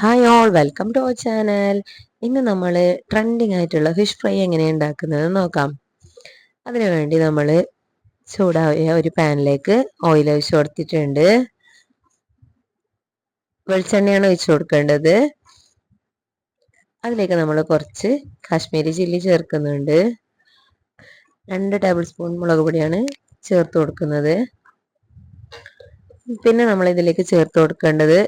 Hi all welcome to our channel ഇന്ന് നമ്മൾ trending ആയിട്ടുള്ള ഫിഷ് ഫ്രൈ എങ്ങനെ ഉണ്ടാക്കുന്നത് നോക്കാം. അതിനുവേണ്ടി നമ്മൾ ചൂടായ ഒരു പാനിലേക്ക് ഓയിൽ ഒഴിച്ച് കൊടുത്തിട്ടുണ്ട്. വെളിച്ചെണ്ണയാണ് ഒഴിച്ചു കൊടുക്കേണ്ടത്. അതിലേക്ക് നമ്മൾ കുറച്ച് കാശ്മീരി ചില്ലി ചേർക്കുന്നുണ്ട്. രണ്ട് ടേബിൾ സ്പൂൺ മുളക് പൊടിയാണ് ചേർത്ത് കൊടുക്കുന്നത്. പിന്നെ നമ്മൾ ഇതിലേക്ക് ചേർത്ത് കൊടുക്കേണ്ടത്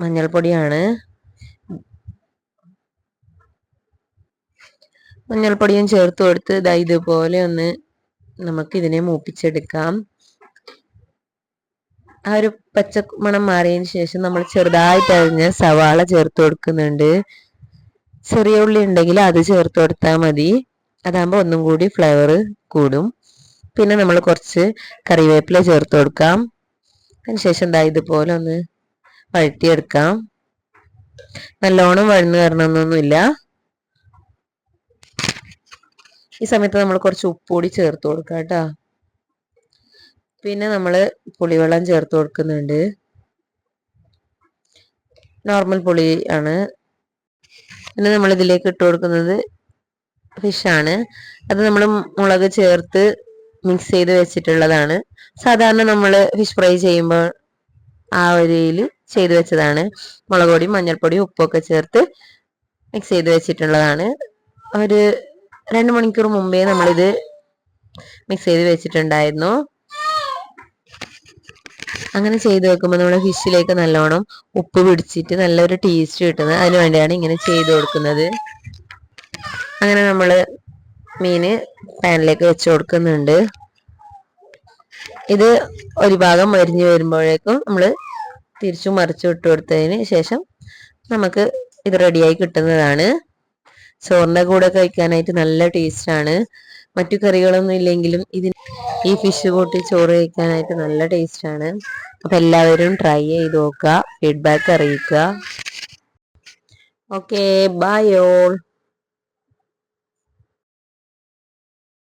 മഞ്ഞൾപ്പൊടിയാണ്. മഞ്ഞൾപ്പൊടിയും ചേർത്ത് കൊടുത്ത് ഇതാ ഇതുപോലെ ഒന്ന് നമുക്ക് ഇതിനെ മൂപ്പിച്ചെടുക്കാം. ആ ഒരു പച്ച മണം മാറിയതിന് ശേഷം നമ്മൾ ചെറുതായിട്ട് അരിഞ്ഞ സവാള ചേർത്ത് കൊടുക്കുന്നുണ്ട്. ചെറിയ ഉള്ളി ഉണ്ടെങ്കിൽ അത് ചേർത്ത് കൊടുത്താൽ മതി. അതാകുമ്പോൾ ഒന്നും കൂടി ഫ്ലേവർ കൂടും. പിന്നെ നമ്മൾ കുറച്ച് കറിവേപ്പില ചേർത്ത് കൊടുക്കാം. അതിനുശേഷം എന്താ ഇതുപോലെ ഒന്ന് വഴറ്റിയെടുക്കാം നല്ലോണം വഴന്നു വരണമെന്നൊന്നുമില്ല. ഈ സമയത്ത് നമ്മൾ കുറച്ച് ഉപ്പുകൂടി ചേർത്ത് കൊടുക്കാം കേട്ടോ. പിന്നെ നമ്മൾ പുളിവെള്ളം ചേർത്ത് കൊടുക്കുന്നുണ്ട്. നോർമൽ പുളി ആണ്. പിന്നെ നമ്മൾ ഇതിലേക്ക് ഇട്ട് കൊടുക്കുന്നത് ഫിഷാണ് അത് നമ്മൾ മുളക് ചേർത്ത് മിക്സ് ചെയ്ത് വെച്ചിട്ടുള്ളതാണ്. സാധാരണ നമ്മൾ ഫിഷ് ഫ്രൈ ചെയ്യുമ്പോൾ ആ ഒരിയിൽ ചെയ്ത് വെച്ചതാണ്. മുളക് പൊടിയും മഞ്ഞൾപ്പൊടിയും ഉപ്പൊക്കെ ചേർത്ത് മിക്സ് ചെയ്ത് വെച്ചിട്ടുള്ളതാണ്. ഒരു രണ്ട് മണിക്കൂർ മുമ്പേ നമ്മളിത് മിക്സ് ചെയ്ത് വെച്ചിട്ടുണ്ടായിരുന്നു. അങ്ങനെ ചെയ്ത് വെക്കുമ്പോൾ നമ്മുടെ ഫിഷിലേക്ക് നല്ലോണം ഉപ്പ് പിടിച്ചിട്ട് നല്ലൊരു ടേസ്റ്റ് കിട്ടുന്നത് അതിന് വേണ്ടിയാണ് ഇങ്ങനെ ചെയ്ത് കൊടുക്കുന്നത്. അങ്ങനെ നമ്മൾ മീന് പാനിലേക്ക് വെച്ച് കൊടുക്കുന്നുണ്ട്. ഇത് ഒരു ഭാഗം മരിഞ്ഞു വരുമ്പോഴേക്കും നമ്മൾ തിരിച്ചു മറിച്ചു ഇട്ട് കൊടുത്തതിന് ശേഷം നമുക്ക് ഇത് റെഡിയായി കിട്ടുന്നതാണ്. ചോറിന്റെ കൂടെ കഴിക്കാനായിട്ട് നല്ല ടേസ്റ്റാണ് മറ്റു കറികളൊന്നും ഇല്ലെങ്കിലും ഇതിന് ഈ ഫിഷ് കൂട്ടി ചോറ് കഴിക്കാനായിട്ട് നല്ല ടേസ്റ്റാണ് അപ്പം എല്ലാവരും ട്രൈ ചെയ്ത് നോക്കുക ഫീഡ്ബാക്ക് അറിയിക്കുക. Okay bye all